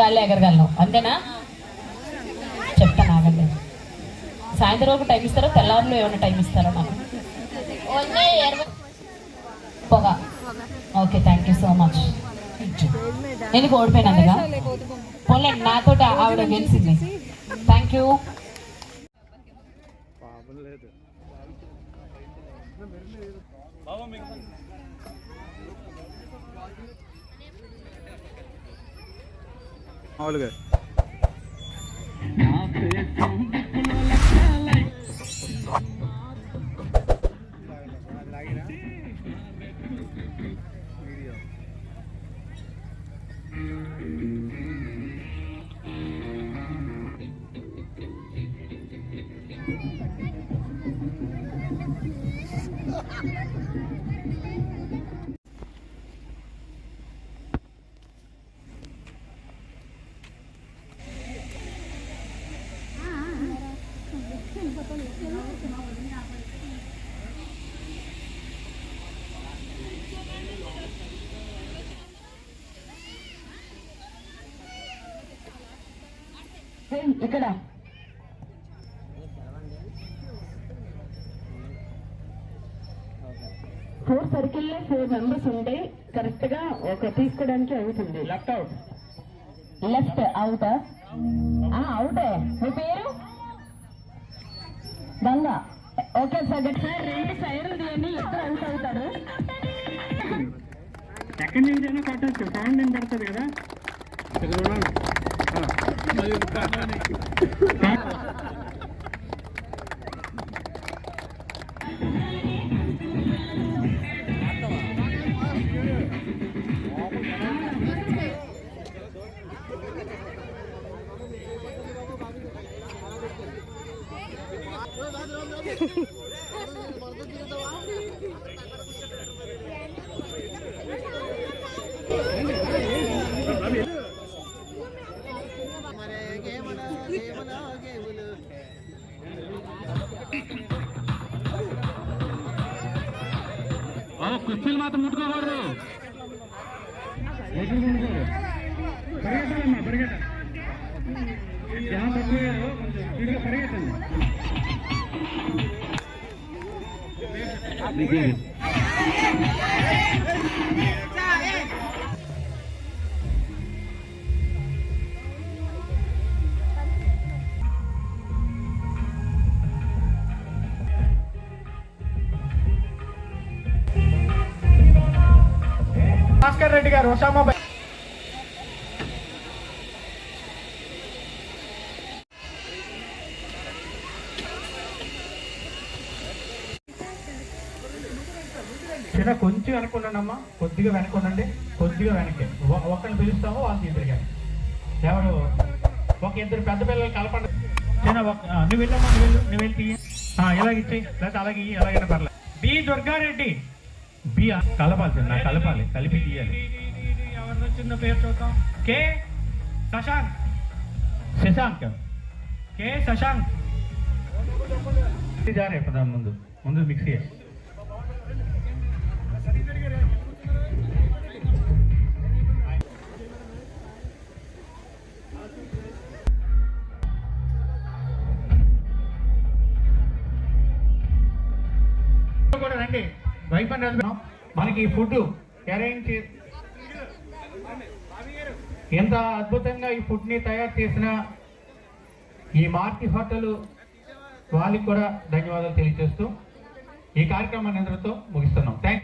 గాల్లో ఎగరగలను. అంతేనా? చెప్తాను ఆగండి. సాయంత్రం వరకు టైం ఇస్తారో? తెల్లవారులో ఏమైనా టైం ఇస్తారా నాకు? పొగ. Okay thank you so much. ఎందుకు ఓడిపోయినందుగా పోలేండి నాతో ఆవిడ గెలిచింది. Thank you. அவளுக்கு Thank you. మామూలుగా ఇక్కడ. ఫోర్ సర్కిల్లో ఫోర్ మెంబర్స్ ఉంటే కరెక్ట్గా ఒక తీసుకోవడానికి అవుతుంది. Left out left out? అవుటే. మీ పేరు? గంగ. ఓకే సార్ సార్ రెండు తీయండి ఇద్దరు అవుట్ అవుతారు. ఎక్కడి నుంచి అయినా కొట్టచ్చు. సౌండ్ ఏం పడుతుంది కదా? ఇక్కడ చూడండి. ఆ. కుర్చీలు మాత్రం ముట్టుకోకూడదు. పరిగెట్టాలమ్మా పరిగెట్ట జనం తక్కువ పరిగెట్టండి భాస్కర్ రెడ్డి గారు ఒసామా బై చిన్న కొంచెం వెనకుండండమ్మా కొద్దిగా వెనకుండండి కొద్దిగా వెనక్కి. ఒకరిని ఒక్కరిని పిలుస్తాము వాళ్ళని ఎదురుగాని ఎవరు? ఒక ఇద్దరు పెద్ద పిల్లలు కలపండి. చిన్న నువ్వు వెళ్ళమ్మా నువ్వు వెళ్ళు నువ్వు వెళ్ళి ఇలాగ ఇచ్చేయి. లేదా అలాగే ఇయ్యి, ఎలాగైనా పర్లేదు. బి. దుర్గారెడ్డి. బి కలపాలి చిన్న కలపాలి కలిపి తీయాలి. ఎవరిది వచ్చిందో పేరు చూద్దాం. కే శశాంక్. శశాంక్. కే శశాంక్. జారే పదా ముందు ముందు మిక్సీ కూడా రండి. వైఫ్ మనకి ఫుడ్ అరేంజ్ చే ఎంత అద్భుతంగా ఈ ఫుడ్ని తయారు చేసిన ఈ మార్తి హోటల్ వాళ్ళకి కూడా ధన్యవాదాలు తెలియజేస్తూ ఈ కార్యక్రమాన్ని అందరితో ముగిస్తున్నాం. థ్యాంక్